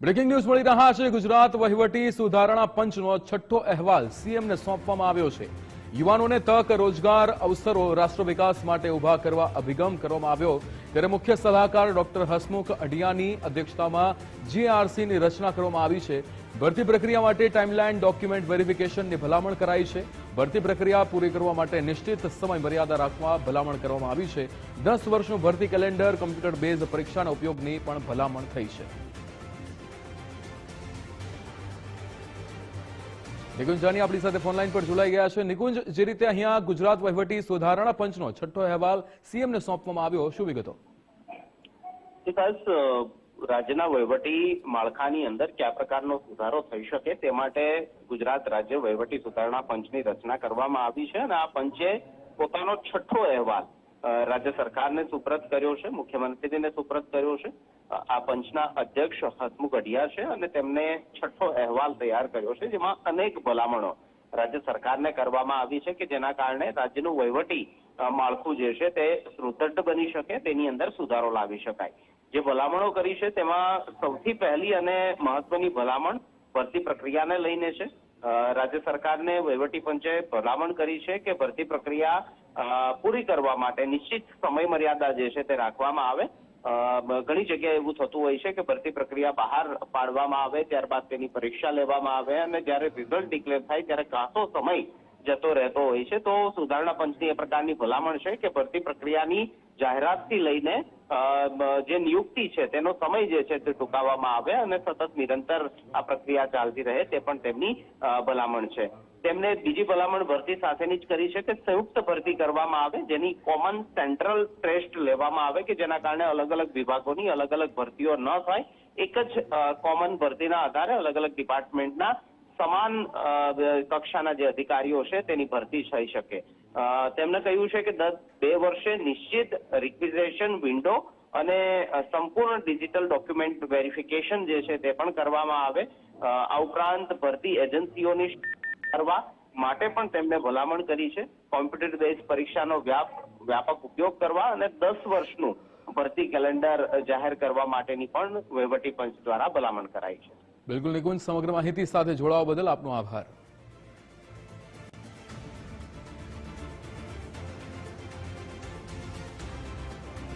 Breaking news મળી રહ્યા છે. ગુજરાત વહીવટી સુધારણા પંચનો છઠ્ઠો અહેવાલ સીએમને સોંપવામાં આવ્યો છે. યુવાનોને તક, રોજગાર, અવસરો, રાષ્ટ્ર વિકાસ માટે ઊભા કરવા અભિગમ કરવામાં આવ્યો. ત્યારે મુખ્ય સલાહકાર ડોક્ટર હસમુખ અઢિયાની અધ્યક્ષતામાં જીઆરસીની રચના કરવામાં આવી છે. ભરતી પ્રક્રિયા માટે ટાઈમલાઈન ડોક્યુમેન્ટ વેરિફિકેશનની ભલામણ કરાઈ છે. ભરતી પ્રક્રિયા પૂરી કરવા માટે નિશ્ચિત સમય મર્યાદા રાખવા ભલામણ કરવામાં આવી છે. દસ વર્ષનું ભરતી કેલેન્ડર કમ્પ્યુટર બેઝ પરીક્ષાના ઉપયોગની પણ ભલામણ થઈ છે. નિકુંજ જાની આપણી સાથે ફોનલાઈન પર જોડાઈ ગયા છે. નિકુંજ, જે રીતે અહીંયા ગુજરાત વહીવટી સુધારણા પંચનો છઠ્ઠો અહેવાલ સીએમને સોંપવામાં આવ્યો, શું વિગતો? રાજ્યના વહીવટી માળખાની અંદર કયા પ્રકારનો સુધારો થઈ શકે તે માટે ગુજરાત રાજ્ય વહીવટી સુધારણા પંચની રચના કરવામાં આવી છે અને આ પંચે પોતાનો છઠ્ઠો અહેવાલ રાજ્ય સરકારને સુપ્રત કર્યો છે, મુખ્યમંત્રીજીને સુપ્રત કર્યો છે. આ પંચના અધ્યક્ષ હસમુખ અઢિયા છે અને તેમને છઠ્ઠો અહેવાલ તૈયાર કર્યો છે, જેમાં અનેક ભલામણો રાજ્ય સરકારને કરવામાં આવી છે કે જેના કારણે રાજ્યનું વહીવટી માળખું જે છે તે સુદૃઢ બની શકે, તેની અંદર સુધારો લાવી શકાય. જે ભલામણો કરી છે તેમાં સૌથી પહેલી અને મહત્વની ભલામણ ભરતી પ્રક્રિયાને લઈને છે. રાજ્ય સરકારને વહીવટી પંચે ભલામણ કરી છે કે ભરતી પ્રક્રિયા પૂરી કરવા માટે નિશ્ચિત સમય મર્યાદા જે છે તે રાખવામાં આવે. ઘણી જગ્યાએ એવું થતું હોય છે કે ભરતી પ્રક્રિયા બહાર પાડવામાં આવે, ત્યારબાદ તેની પરીક્ષા લેવામાં આવે અને જ્યારે રિઝલ્ટ ડિક્લેર થાય ત્યારે કાસો સમય જતો રહેતો હોય છે. તો સુધારણા પંચની એ પ્રકારની ભલામણ છે કે ભરતી પ્રક્રિયાની જાહેરાતથી લઈને જે નિયુક્તિ છે, તેનો સમય જે છે તે ટૂંકાવવામાં આવે અને સતત નિરંતર આ પ્રક્રિયા ચાલતી રહે તે પણ તેમની ભલામણ છે. તેમને બીજી ભલામણ ભરતી સાથેની જ કરી છે કે સંયુક્ત ભરતી કરવામાં આવે, જેની કોમન સેન્ટ્રલ ટેસ્ટ લેવામાં આવે કે જેના કારણે અલગ અલગ વિભાગોની અલગ અલગ ભરતીઓ ન થાય. એક જ કોમન ભરતીના આધારે અલગ અલગ ડિપાર્ટમેન્ટના સમાન કક્ષાના જે અધિકારીઓ છે તેની ભરતી થઈ શકે. તેમણે કહ્યું છે કે દર બે વર્ષે નિશ્ચિત રિક્વિઝેશન વિન્ડો અને સંપૂર્ણ ડિજિટલ ડોક્યુમેન્ટ વેરિફિકેશન જે છે તે પણ કરવામાં આવે. આ ઉપરાંત ભરતી એજન્સીઓની કરવા માટે પણ તેમણે ભલામણ કરી છે. કોમ્પ્યુટર બેઝ પરીક્ષાનો વ્યાપ, વ્યાપક ઉપયોગ કરવા અને દસ વર્ષનું ભરતી કેલેન્ડર જાહેર કરવા માટેની પણ વહીવટી પંચ દ્વારા ભલામણ કરાઈ છે. બિલકુલ નિકુંજ સમગ્ર માહિતી સાથે જોડાવા બદલ આપનો આભાર.